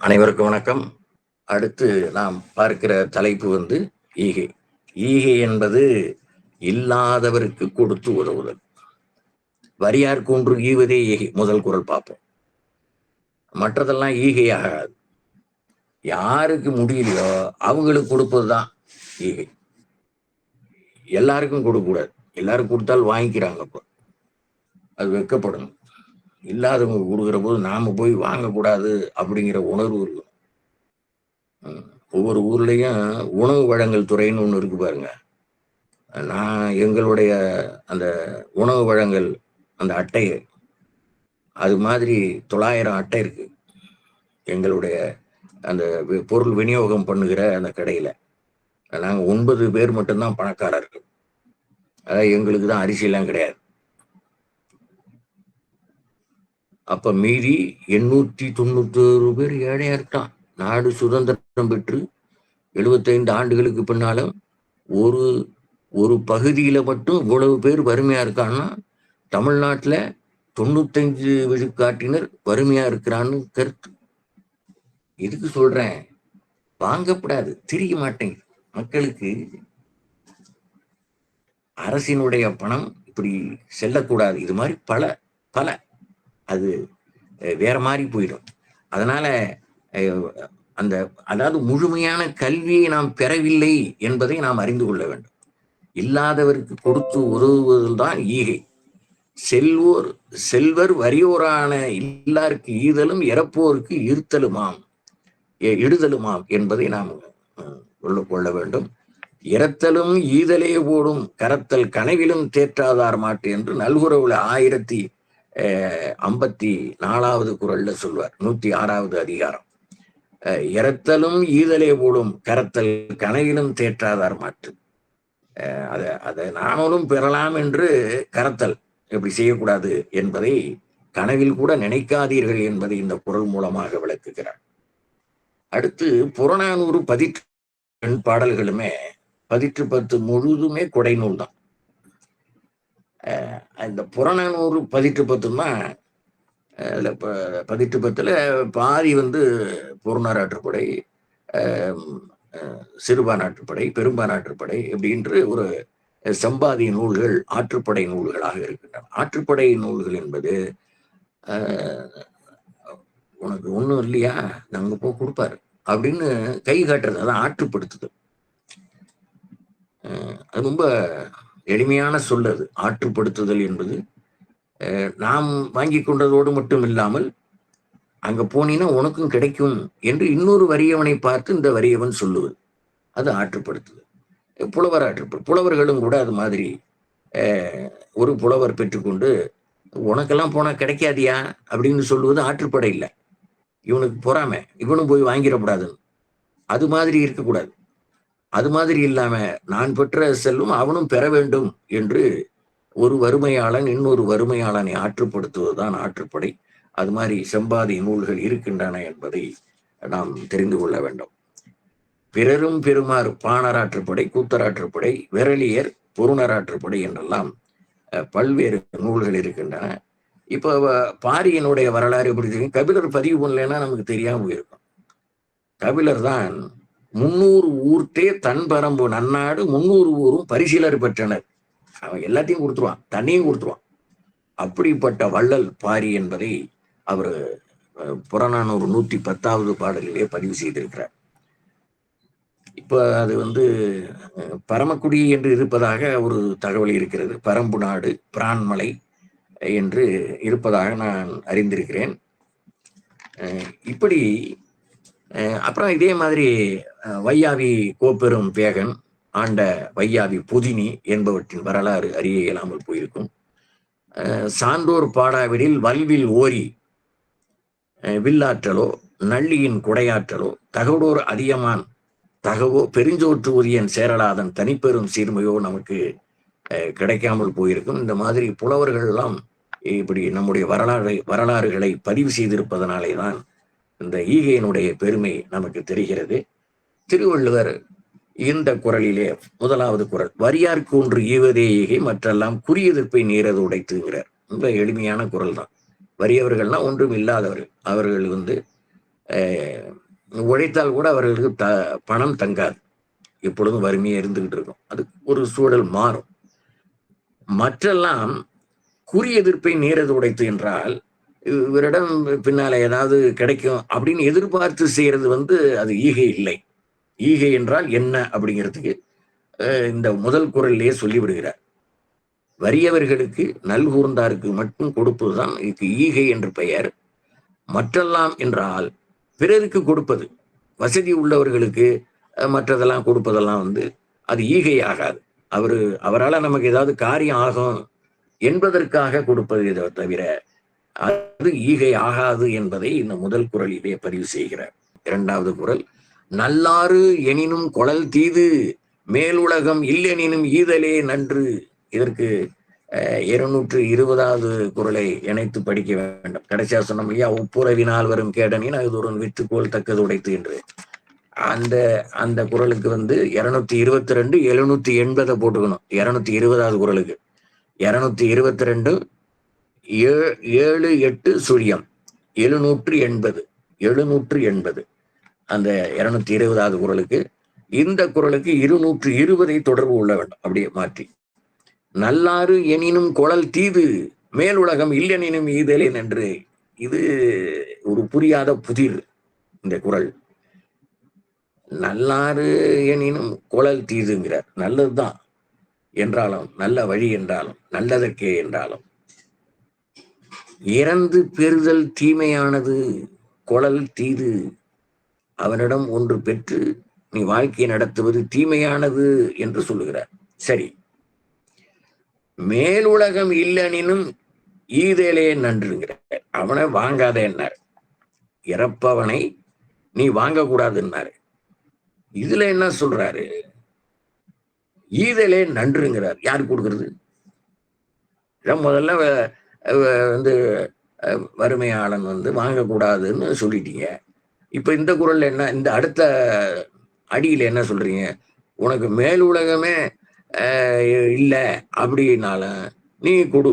அனைவருக்கும் வணக்கம். அடுத்து நாம் பார்க்கிற தலைப்பு வந்து ஈகை. ஈகை என்பது இல்லாதவருக்கு கொடுத்து உதவுதல். வரியார் கூன்று ஈவதே ஈகை. முதல் குரல் பார்ப்போம். மற்றதெல்லாம் ஈகையாகாது யாருக்கு முடியலையோ அவங்களுக்கு கொடுப்பதுதான் ஈகை. எல்லாருக்கும் கொடுக்கக்கூடாது. எல்லாரும் கொடுத்தால் வாங்கிக்கிறாங்க அப்போ. அது வெக்கப்படணும். இல்லாதவங்க கொடுக்குற போது நாம போய் வாங்கக்கூடாது அப்படிங்கிற உணர்வு இருக்கும். ஒவ்வொரு ஊர்லயும் உணவு வழங்கல் துறைன்னு ஒன்று இருக்கு பாருங்க. நான் எங்களுடைய அந்த உணவு வழங்கல் அந்த அட்டை அது மாதிரி தொள்ளாயிரம் அட்டை இருக்கு. எங்களுடைய அந்த பொருள் விநியோகம் பண்ணுகிற அந்த கடையில. நாங்கள் ஒன்பது பேர் மட்டும்தான் பணக்காரர்கள். அதாவது எங்களுக்கு தான் அரிசியெல்லாம் கிடையாது. அப்ப மீதி எண்ணூத்தி தொண்ணூத்தோரு பேர் ஏழையா இருக்கான். நாடு சுதந்திரம் பெற்று எழுபத்தைந்து ஆண்டுகளுக்கு பின்னாலும் ஒரு ஒரு பகுதியில மட்டும் இவ்வளவு பேர் வறுமையா இருக்கான்னா தமிழ்நாட்டுல தொண்ணூத்தஞ்சு விழுக்காட்டினர் வறுமையா இருக்கிறான்னு கருத்து. இதுக்கு சொல்றேன்? வாங்கப்படாது தெரிய மாட்டேங்குது மக்களுக்கு அரசினுடைய பணம் இப்படி செல்லக்கூடாது. இது மாதிரி பல பல அது வேற மாதிரி போயிடும். அதனால அஹ், அந்த அதாவது முழுமையான கல்வியை நாம் பெறவில்லை என்பதை நாம் அறிந்து கொள்ள வேண்டும். இல்லாதவருக்கு கொடுத்து உதவுவதில் தான் ஈகை. செல்வோர் செல்வர் வறியோரான இல்லாருக்கு ஈதலும் இறப்போருக்கு ஈர்த்தலுமாம் எ- இடுதலுமாம் என்பதை நாம் கொள்ள வேண்டும். இறத்தலும் ஈதலே போடும் கரத்தல் கனவிலும் தேற்றாதார் மாட்டு என்று நல்குறவுல ஆயிரத்தி ஐம்பத்தி நாலாவது குரல்ல சொல்வார் நூத்தி ஆறாவது அதிகாரம். அஹ், இறத்தலும் ஈதலே போடும் கரத்தல் கனவிலும் தேற்றாதார் மாற்று. அஹ், அதை நானும் பெறலாம் என்று கரத்தல் இப்படி செய்யக்கூடாது என்பதை கனவில் கூட நினைக்காதீர்கள் என்பதை இந்த குரல் மூலமாக விளக்குகிறார். அடுத்து புறநானூறு பதிற்று பாடல்களுமே பதிற்று பத்து முழுதுமே கொடைநூல் தான். இந்த புறநானூறு பதிட்டு பத்தும் தான் அதுல ப- பதிற்று பத்துல பாதி வந்து புறநாராற்றுப்படை அஹ் அஹ் சிறுபானாற்றுப்படை பெரும்பானாற்றுப்படை அப்படின்று ஒரு சம்பாதி நூல்கள் ஆற்றுப்படை நூல்களாக இருக்கின்றன. ஆற்றுப்படை நூல்கள் என்பது உனக்கு ஒன்றும் இல்லையா? நாங்க போ கொடுப்பாரு அப்படின்னு கை காட்டுறது அதான் ஆற்றுப்படுத்துது அது ரொம்ப எளிமையான சொல் அது ஆற்றுப்படுத்துதல் என்பது நாம் வாங்கி கொண்டதோடு மட்டும் இல்லாமல் அங்க போனீன்னா உனக்கும் கிடைக்கும் என்று இன்னொரு வறியவனை பார்த்து இந்த வறியவன் சொல்லுவது. அது ஆற்றுப்படுத்துதல். புலவர் ஆற்றுப்படு புலவர்களும் கூட அது மாதிரி ஒரு புலவர் பெற்றுக்கொண்டு உனக்கெல்லாம் போனா கிடைக்காதியா? அப்படின்னு சொல்லுவது ஆற்றுப்படை இல்லை. இவனுக்கு பொறாம. இவனும் போய் வாங்கிடக்கூடாதுன்னு. அது மாதிரி இருக்கக்கூடாது. அது மாதிரி இல்லாம நான் பெற்ற செல்வம் அவனும் பெற வேண்டும் என்று ஒரு வறுமையாளன் இன்னொரு வறுமையாளனை ஆற்றுப்படுத்துவதுதான் ஆற்றுப்படை. அது மாதிரி செம்பாதி நூல்கள் இருக்கின்றன என்பதை நாம் தெரிந்து கொள்ள வேண்டும். பிறரும் பெருமாறு பாணராற்றுப்படை கூத்தராற்றுப்படை விரலியர் பொருணராற்றுப்படை என்றெல்லாம் அஹ், பல்வேறு நூல்கள் இருக்கின்றன. இப்போ பாரியனுடைய வரலாறு எப்படி தெரியும்? கபிலர் பதிவு பண்ணலைன்னா நமக்கு தெரியாம போயிருக்கும். கபிலர் தான் முன்னூறு ஊர்த்தே தன் பரம்பு நன்னாடு முன்னூறு ஊரும் பரிசீலர் பெற்றனர். அவன் எல்லாத்தையும் கொடுத்துருவான் தண்ணியும் கொடுத்துருவான். அப்படிப்பட்ட வள்ளல் பாரி என்பதை அவர் புறநானூறு நூத்தி பத்தாவது பாடலிலே பதிவு செய்திருக்கிறார். இப்ப அது வந்து பரமக்குடி என்று இருப்பதாக ஒரு தகவல் இருக்கிறது. பரம்பு நாடு பிரான்மலை என்று இருப்பதாக நான் அறிந்திருக்கிறேன். அஹ், இப்படி அப்புறம் இதே மாதிரி வையாவி கோப்பெரும் பேகன் ஆண்ட வையாவி புதினி என்பவற்றின் வரலாறு அறிய இயலாமல் போயிருக்கும். சான்றோர் பாடாவிடில் வல்வில் ஓரி அஹ், வில்லாற்றலோ நள்ளியின் குடையாற்றலோ தகவடோர் அதியமான் தகவோ பெருஞ்சோற்று உரியன் சேரலாதன் தனிப்பெரும் சீர்மையோ நமக்கு அஹ், கிடைக்காமல் போயிருக்கும். இந்த மாதிரி புலவர்கள் எல்லாம் இப்படி நம்முடைய வரலாறு வரலாறுகளை பதிவு செய்திருப்பதனாலே தான் இந்த ஈகையினுடைய பெருமை நமக்கு தெரிகிறது. திருவள்ளுவர் இந்த குரலிலே முதலாவது குரல் வரியார்க்கு ஒன்று ஈவதே ஈகை மற்றெல்லாம் குறியெதிர்ப்பை நீரது உடைத்துங்கிறார். ரொம்ப எளிமையான குரல் தான் வறியவர்கள்னா ஒன்றும் இல்லாதவர்கள். அவர்கள் வந்து உழைத்தால் கூட அவர்களுக்கு த பணம் தங்காது. எப்பொழுதும் வறுமையாக இருந்துகிட்டு இருக்கும். அது ஒரு சூழல் மாறும். மற்றெல்லாம் குறி எதிர்ப்பை நேரது உடைத்து என்றால் இவரிடம் பின்னால ஏதாவது கிடைக்கும் அப்படின்னு எதிர்பார்த்து செய்யறது வந்து அது ஈகை இல்லை. ஈகை என்றால் என்ன அப்படிங்கிறதுக்கு அஹ், இந்த முதல் குரல்லையே சொல்லிவிடுகிறார். வறியவர்களுக்கு நல்கூர்ந்தாருக்கு மட்டும் கொடுப்பதுதான் இதுக்கு ஈகை என்று பெயர். மற்றெல்லாம் என்றால் பிறருக்கு கொடுப்பது. வசதி உள்ளவர்களுக்கு மற்றதெல்லாம் கொடுப்பதெல்லாம் வந்து அது ஈகை ஆகாது. அவரு அவரால் நமக்கு ஏதாவது காரியம் ஆகும் என்பதற்காக கொடுப்பது இதை தவிர அது ஈகை ஆகாது என்பதை இந்த முதல் குரலிலே பதிவு செய்கிறார். இரண்டாவது குரல் நல்லாறு எனினும் குழல் தீது மேலுலகம் இல்லெனினும் ஈதலே நன்று. இதற்கு அஹ், இருநூற்று இருபதாவது குரலை இணைத்து படிக்க வேண்டும். கடைசியா சொன்னோம் ஐயா உப்புரவினால் வரும் கேடனின் அது ஒரு வித்துக்கோள் தக்கது உடைத்து என்று. அந்த அந்த குரலுக்கு வந்து இருநூத்தி இருபத்தி ரெண்டு எழுநூத்தி எண்பதை போட்டுக்கணும். இருநூத்தி இருபதாவது குரலுக்கு. இருநூத்தி இருபத்தி ரெண்டு ஏழு எட்டு சுழியம் எழுநூற்று எண்பது. எழுநூற்று எண்பது. அந்த இருநூத்தி இருபதாவது குரலுக்கு இந்த குரலுக்கு இருநூற்று இருபதை தொடர்பு கொள்ள வேண்டும். அப்படியே மாற்றி. நல்லாறு எனினும் குழல் தீது மேலுலகம் இல்லெனினும் ஈதலேன் என்று இது ஒரு புரியாத புதிர் இந்த குரல் நல்லாறு எனினும் குழல் தீதுங்கிறார். நல்லதுதான். என்றாலும் நல்ல வழி என்றாலும் நல்லதற்கே என்றாலும். இறந்து பெறுதல் தீமையானது குழல் தீது. அவனிடம் ஒன்று பெற்று நீ வாழ்க்கையை நடத்துவது தீமையானது என்று சொல்லுகிறார். சரி. மேலுலகம் இல்லனினும் ஈதேலே நன்றுங்கிறார். அவனை வாங்காத என்னார். இறப்பவனை நீ வாங்கக்கூடாதுன்னாரு. இதுல என்ன சொல்றாரு? ஈதலே நன்றுங்கிறார். யார் கொடுக்கறது? முதல்ல வந்து வறுமையாளன் வந்து வாங்கக்கூடாதுன்னு சொல்லிட்டீங்க. இப்போ இந்த குரல் என்ன இந்த அடுத்த அடியில என்ன சொல்றீங்க? உனக்கு மேல் உலகமே அஹ், இல்ல அப்படின்னால நீ கொடு.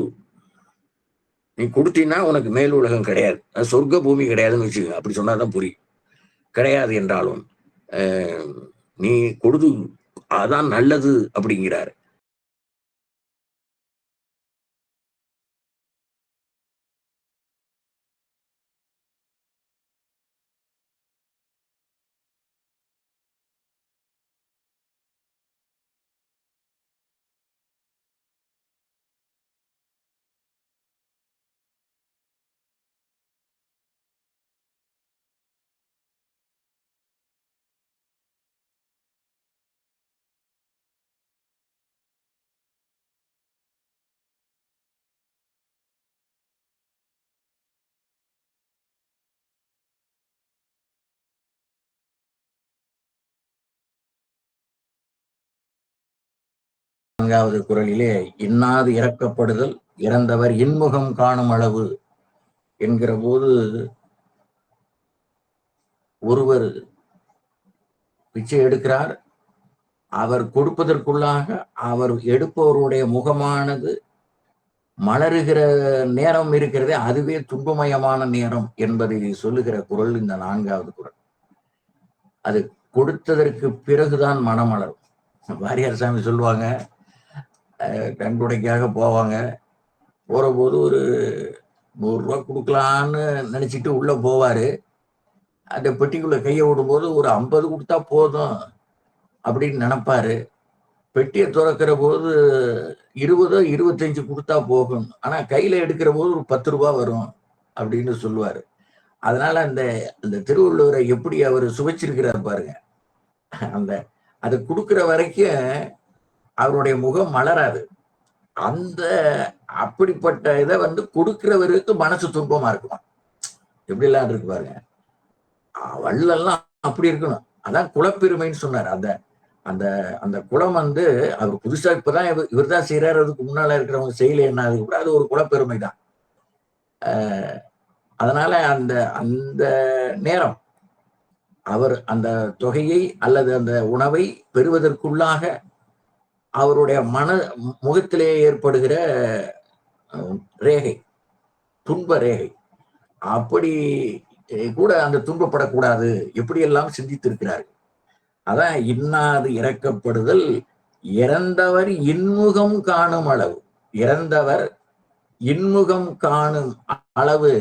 நீ கொடுத்தீங்கன்னா உனக்கு மேல் உலகம் கிடையாது. சொர்க்க பூமி கிடையாதுன்னு வச்சுக்க அப்படி சொன்னாதான் புரியும். கிடையாது என்றாலும் நீ கொடுது அதான் நல்லது அப்படிங்கிறாரு. நான்காவது குரலிலே இன்னாது இறக்கப்படுதல் இறந்தவர் இன்முகம் காணும் அளவு என்கிற போது ஒருவர் பிச்சை எடுக்கிறார். அவர் கொடுப்பதற்குள்ளாக அவர் எடுப்பவருடைய முகமானது மலருகிற நேரம் இருக்கிறதே அதுவே துன்பமயமான நேரம் என்பதை சொல்லுகிற குரல் இந்த நான்காவது குரல். அது கொடுத்ததற்கு பிறகுதான் மனமலரும். வாரியார் சாமி சொல்லுவாங்க கண்குடைக்காக போவாங்க. போகிறபோது போது ஒரு நூறுரூவா கொடுக்கலான்னு நினச்சிட்டு உள்ளே போவார். அந்த பெட்டிக்குள்ளே கையை விடும்போது ஒரு ஐம்பது கொடுத்தா போதும் அப்படின்னு நினப்பார். பெட்டியை திறக்கிற போது இருபதோ இருபத்தஞ்சு கொடுத்தா போகும். ஆனால் கையில் எடுக்கிற போது ஒரு பத்து ரூபா வரும் அப்படின்னு சொல்லுவார். அதனால் அந்த அந்த திருவள்ளுவரை எப்படி அவர் சுவைச்சிருக்கிறார் பாருங்க. அந்த அதை கொடுக்குற வரைக்கும் அவருடைய முகம் மலராது. அந்த அப்படிப்பட்ட இதை வந்து கொடுக்கிறவருக்கு மனசு துன்பமா இருக்குமா? எப்படிலாம் இருக்கு பாருங்க. வள்ளெல்லாம் அப்படி இருக்கணும். அதான் குலப்பெருமைன்னு சொன்னார். அந்த அந்த அந்த குலம் வந்து அவர் புதுசா இப்பதான் இவர் இவர் தான் செய்யறாரு அதுக்கு முன்னால இருக்கிறவங்க செய்யல என்ன? அது கூட அது ஒரு குலப்பெருமை தான் அதனால அந்த அந்த நேரம் அவர் அந்த தொகையை அல்லது அந்த உணவை பெறுவதற்குள்ளாக அவருடைய மன முகத்திலே ஏற்படுகிற ரேகை துன்ப ரேகை. அப்படி கூட அந்த துன்பப்படக்கூடாது. எப்படியெல்லாம் சிந்தித்திருக்கிறார்கள்? அதான் இன்னாது இறக்கப்படுதல் இறந்தவர் இன்முகம் காணும் அளவு. இறந்தவர் இன்முகம் காணும் அளவு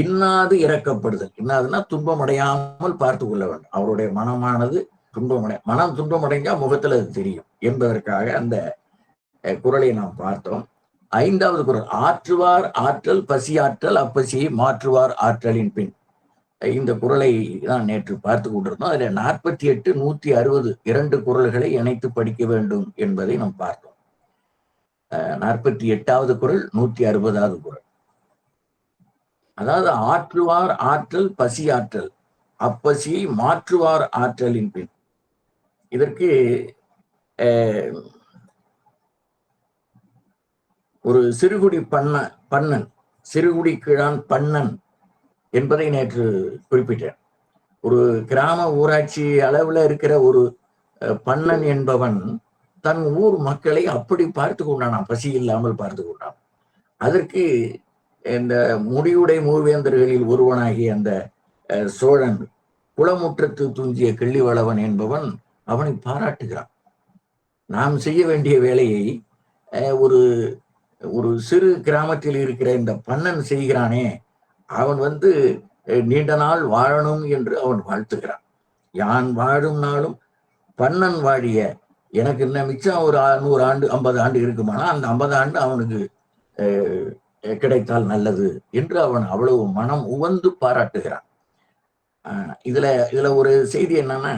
இன்னாது இறக்கப்படுதல். இன்னாதுன்னா துன்பம் அடையாமல் பார்த்து கொள்ள வேண்டும். அவருடைய மனமானது துன்பமடை மனம் துன்பமடைஞ்சா முகத்துல அது தெரியும் என்பதற்காக அந்த குரலை நாம் பார்த்தோம். ஐந்தாவது குரல் ஆற்றுவார் ஆற்றல் பசியாற்றல் அப்பசியை மாற்றுவார் ஆற்றலின் பின். இந்த குறளை தான் நேற்று பார்த்து கொண்டிருந்தோம். அதுல நாற்பத்தி எட்டு நூத்தி அறுபது இரண்டு குரல்களை இணைத்து படிக்க வேண்டும் என்பதை நாம் பார்த்தோம். நாற்பத்தி எட்டாவது குரல் நூத்தி அறுபதாவது குறள் அதாவது ஆற்றுவார் ஆற்றல் பசி ஆற்றல் அப்பசியை மாற்றுவார் ஆற்றலின் பின். இதற்கு ஒரு சிறுகுடி பண்ண பண்ணன் சிறுகுடி கிழான் பண்ணன் என்பதை நேற்று குறிப்பிட்டேன். ஒரு கிராம ஊராட்சி அளவுல இருக்கிற ஒரு பண்ணன் என்பவன் தன் ஊர் மக்களை அப்படி பார்த்து கொண்டானான் பசி இல்லாமல் பார்த்து கொண்டான். அதற்கு இந்த முடியுடை மூவேந்தர்களில் ஒருவனாகிய அந்த அஹ், சோழன் குளமுற்றத்து துஞ்சிய கிள்ளிவளவன் என்பவன் அவனை பாராட்டுகிறான். நாம் செய்ய வேண்டிய வேலையை ஒரு ஒரு சிறு கிராமத்தில் இருக்கிற இந்த பண்ணன் செய்கிறானே அவன் வந்து நீண்ட நாள் வாழணும் என்று அவன் வாழ்த்துகிறான். யான் வாழும் நாளும் பண்ணன் வாழிய எனக்கு இன்னும் மிச்சம் ஒரு நூறு ஆண்டு ஐம்பது ஆண்டு இருக்குமானா அந்த ஐம்பது ஆண்டு அவனுக்கு கிடைத்தால் நல்லது என்று அவன் அவ்வளவு மனம் உவந்து பாராட்டுகிறான். இதுல இதுல ஒரு செய்தி என்னன்னா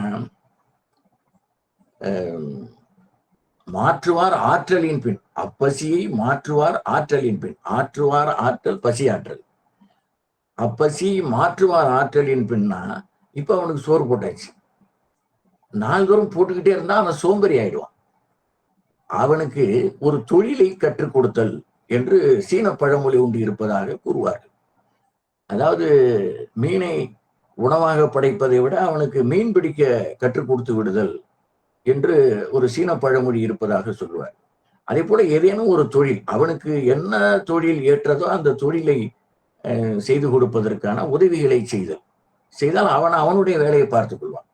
மாற்றுவார் ஆற்றலின் பின். அப்பசியை மாற்றுவார் ஆற்றலின் பின். ஆற்றுவார் ஆற்றல் பசி ஆற்றல் அப்பசி மாற்றுவார் ஆற்றலின் பின்னா இப்ப அவனுக்கு சோறு போட்டாச்சு. நாள்தோறும் போட்டுக்கிட்டே இருந்தா அவன் சோம்பேறி ஆயிடுவான். அவனுக்கு ஒரு தொழிலை கற்றுக் கொடுத்தல் என்று சீன பழமொழி ஒன்று இருப்பதாக கூறுவார்கள். அதாவது மீனை உணவாக படைப்பதை விட அவனுக்கு மீன் பிடிக்க கற்றுக் கொடுத்து விடுதல் என்று ஒரு சீன பழமொழி இருப்பதாக சொல்லுவார். அதே போல ஏதேனும் ஒரு தொழில் அவனுக்கு என்ன தொழில் ஏற்றதோ அந்த தொழிலை அஹ், செய்து கொடுப்பதற்கான உதவிகளை செய்தல். செய்தால் அவன் அவனுடைய வேலையை பார்த்துக் கொள்வான்.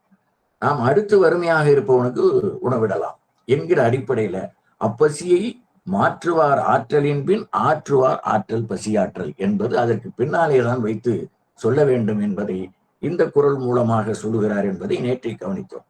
நாம் அடுத்து வறுமையாக இருப்பவனுக்கு உணவிடலாம் என்கிற அடிப்படையில அப்பசியை மாற்றுவார் ஆற்றலின் பின் ஆற்றுவார் ஆற்றல் பசியாற்றல் என்பது அதற்கு பின்னாலே தான் வைத்து சொல்ல வேண்டும் என்பதை இந்த குரல் மூலமாக சொல்லுகிறார் என்பதை நேற்றை கவனித்தோம்.